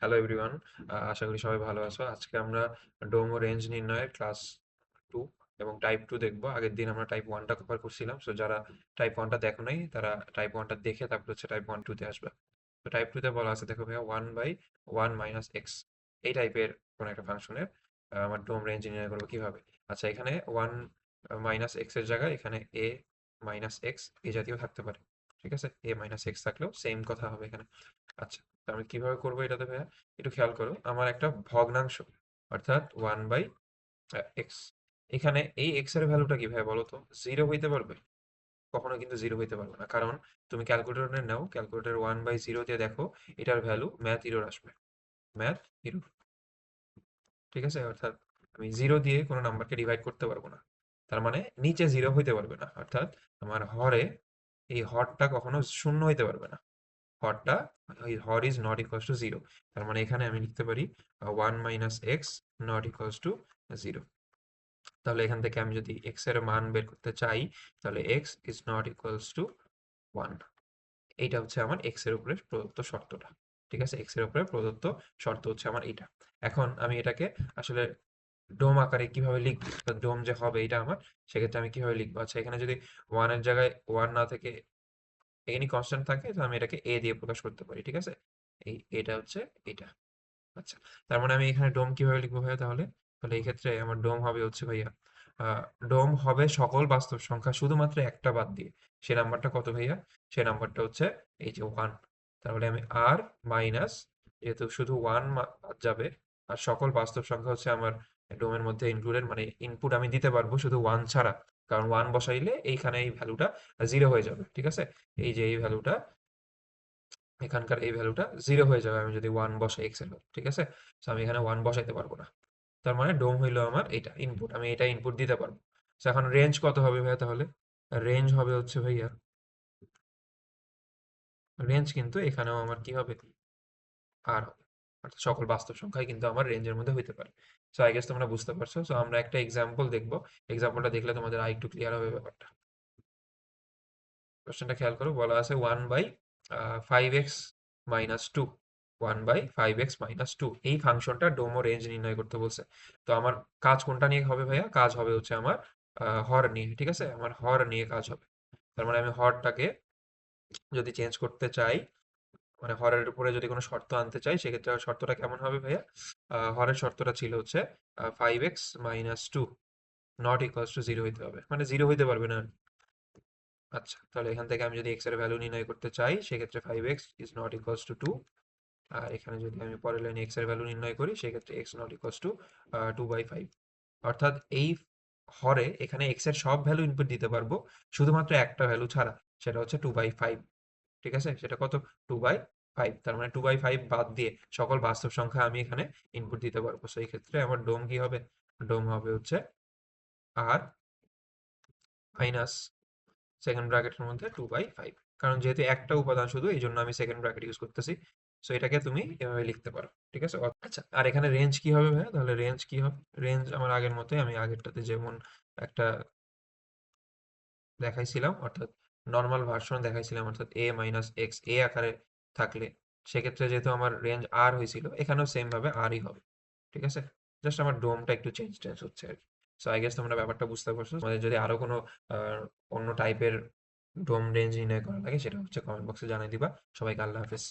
Hello everyone আশা করি সবাই ভালো আছো। আজকে আমরা ডোম রেঞ্জ নির্ণয়ের ক্লাস টু এবং টাইপ টু দেখব। আগের দিন আমরা টাইপ ওয়ানটা কভার করছিলাম। সো যারা টাইপ ওয়ানটা দেখো নাই, তারা টাইপ ওয়ানটা দেখে তারপর হচ্ছে টাইপ ওয়ান টুতে আসবে। তো টাইপ টুতে বলা আছে, দেখো ভাইয়া one by one minus x এই টাইপের কোনো একটা ফাংশনের আমার ডোম রেঞ্জ নির্ণয় করব কীভাবে? আচ্ছা এখানে ওয়ান মাইনাস এক্সের জায়গায় এখানে এ মাইনাস এক্স এই জাতীয় থাকতে পারে। ঠিক আছে? এ মাইনাস এক্স থাকলেও সেম কথা হবে এখানে। আচ্ছা তো আমি কীভাবে করব এটাতে ভাইয়া? একটু খেয়াল করো, আমার একটা ভগ্নাংশ, অর্থাৎ ওয়ান বাই এক্স এখানে এই এক্সের ভ্যালুটা কি ভাই বলো তো? জিরো হইতে পারবে? কখনো কিন্তু জিরো হইতে পারবে না, কারণ তুমি ক্যালকুলেটর নাও ক্যালকুলেটর ওয়ান বাই জিরো দিয়ে দেখো, এটার ভ্যালু ম্যাথ ইরোর আসবে ম্যাথ ইরোর ঠিক আছে? অর্থাৎ আমি জিরো দিয়ে কোনো নাম্বারকে ডিভাইড করতে পারব না, তার মানে নিচে জিরো হইতে পারবে না, অর্থাৎ আমার হরে এই হরটা কখনো শূন্য হইতে পারবে না। হরটা হর is not equals to zero. তার মানে এখানে আমি লিখতে পারি one minus x not equals to zero তাহলে এখান থেকে আমি যদি এক্সের মান বের করতে চাই, তাহলে x is not equals to one এইটা হচ্ছে আমার এক্সের উপরে প্রদত্ত শর্তটা। ঠিক আছে? এক্সের উপরে প্রদত্ত শর্ত হচ্ছে আমার এটা এখন আমি এটাকে আসলে ডোম আকারে কীভাবে লিখব? ডোম যে হবে এটা আমার, সেক্ষেত্রে আমি কীভাবে লিখব? আচ্ছা এখানে যদি ওয়ানের জায়গায় ওয়ান না থেকে এখানে কনস্ট্যান্ট থাকে তো আমি এটাকে এ দিয়ে প্রকাশ করতে পারি, ঠিক আছে? এই, এটা হচ্ছে এটা। আচ্ছা তার মানে আমি এখানে ডোম কীভাবে লিখব ভাইয়া তাহলে? তাহলে এই ক্ষেত্রে আমার ডোম হবে হচ্ছে ভাইয়া ডোম হবে সকল বাস্তব সংখ্যা শুধুমাত্র একটা বাদ দিয়ে। সে নাম্বারটা কত ভাইয়া? সে নাম্বারটা হচ্ছে এই যে ওয়ান তাহলে আমি আর মাইনাস যেহেতু শুধু ওয়ান বাদ যাবে, আর সকল বাস্তব সংখ্যা হচ্ছে আমার ডোমের মধ্যে ইনক্লুডেড মানে ইনপুট আমি দিতে পারব শুধু ওয়ান ছাড়া। কারণ ওয়ান বসাইলে এইখানে এই ভ্যালুটা জিরো হয়ে যাবে, ঠিক আছে? এই যে এই ভ্যালুটা এখানকার এই ভ্যালুটা জিরো হয়ে যাবে, আমি যদি ওয়ান বসাই এক্সের ঠিক আছে? তো আমি এখানে ওয়ান বসাইতে পারব না। তার মানে ডোম হইল আমার এটা ইনপুট আমি এটা ইনপুট দিতে পারব। এখন রেঞ্জ কত হবে ভাইয়া তাহলে? রেঞ্জ হবে হচ্ছে ভাইয়া রেঞ্জ কিন্তু এখানেও আমার কি হবে? আর হবে। অর্থাৎ সকল বাস্তব সংখ্যাই কিন্তু আমার রেঞ্জের মধ্যে হইতে পারে। সো আই গেস তোমরা বুঝতে পারছ। সো আমরা একটা এক্সাম্পল দেখব। এক্সাম্পলটা দেখলে তোমাদের আর একটু ক্লিয়ার হবে ব্যাপারটা। কোশ্চেনটা খেয়াল করো। বলা আছে one by five x minus two one by five x minus two এই ফাংশনটা ডোমো রেঞ্জ নির্ণয় করতে বলছে। তো আমার কাজ কোনটা নিয়ে হবে ভাইয়া? কাজ হবে হচ্ছে আমার হর নিয়ে, ঠিক আছে? আমার হর নিয়ে কাজ হবে। তার মানে আমি হরটাকে যদি চেঞ্জ করতে চাই মানে হরের উপরে যদি কোনো শর্ত আনতে চাই, সেক্ষেত্রে শর্তটা কেমন হবে ভাইয়া? হরের শর্তটা ছিল হচ্ছে five x minus two not equals to zero হইতে হবে। মানে জিরো হইতে পারবে না আচ্ছা তাহলে এখান থেকে আমি যদি এক্সের ভ্যালু নির্ণয় করতে চাই, সেক্ষেত্রে five x is not equals to two আর এখানে যদি আমি পরের লাইনে এক্সের ভ্যালু নির্ণয় করি, সেক্ষেত্রে x not equals to two by five অর্থাৎ এই হরে এখানে এক্সের সব ভ্যালু ইনপুট দিতে পারব, শুধুমাত্র একটা ভ্যালু ছাড়া, সেটা হচ্ছে টু বাই ফাইভ ঠিক আছে? সেটা কত? টু বাই ফাইভ তার মানে টু বাই ফাইভ বাদ দিয়ে সকল বাস্তব সংখ্যা আমি এখানে ইনপুট দিতে পারব। সেই ক্ষেত্রে আমার ডোম কি হবে? ডোম হবে হচ্ছে আর মাইনাস সেকেন্ড ব্র্যাকেটের মধ্যে টু বাই ফাইভ কারণ যেহেতু একটা উপাদান শুধু, এই জন্য আমি সেকেন্ড ব্র্যাকেট ইউজ করতেছি। সো এটাকে তুমি এভাবে লিখতে পারো, ঠিক আছে? আচ্ছা আর এখানে রেঞ্জ কি হবে ভাইয়া? তাহলে রেঞ্জ কি হবে? রেঞ্জ আমার আগের মতোই আমি আগেরটাতে যেমন একটা দেখাইছিলাম, অর্থাৎ নর্মাল ভার্সন দেখাইছিলাম, অর্থাৎ এ মাইনাস এক্স এ আকারে থাকলে, সেক্ষেত্রে যেহেতু আমার রেঞ্জ আর হয়েছিল, এখানেও সেম ভাবে আরই হবে, ঠিক আছে? জাস্ট আমার ডোমটা একটু চেঞ্জ টেঞ্জ হচ্ছে আর কি। সো আই গেস তোমরা ব্যাপারটা বুঝতে পারছ। তোমাদের যদি আরও কোনো অন্য টাইপের ডোম রেঞ্জ নির্ণয় করা লাগে, সেটা হচ্ছে কমেন্ট বক্সে জানিয়ে দিবা। সবাইকে আল্লাহ হাফেজ।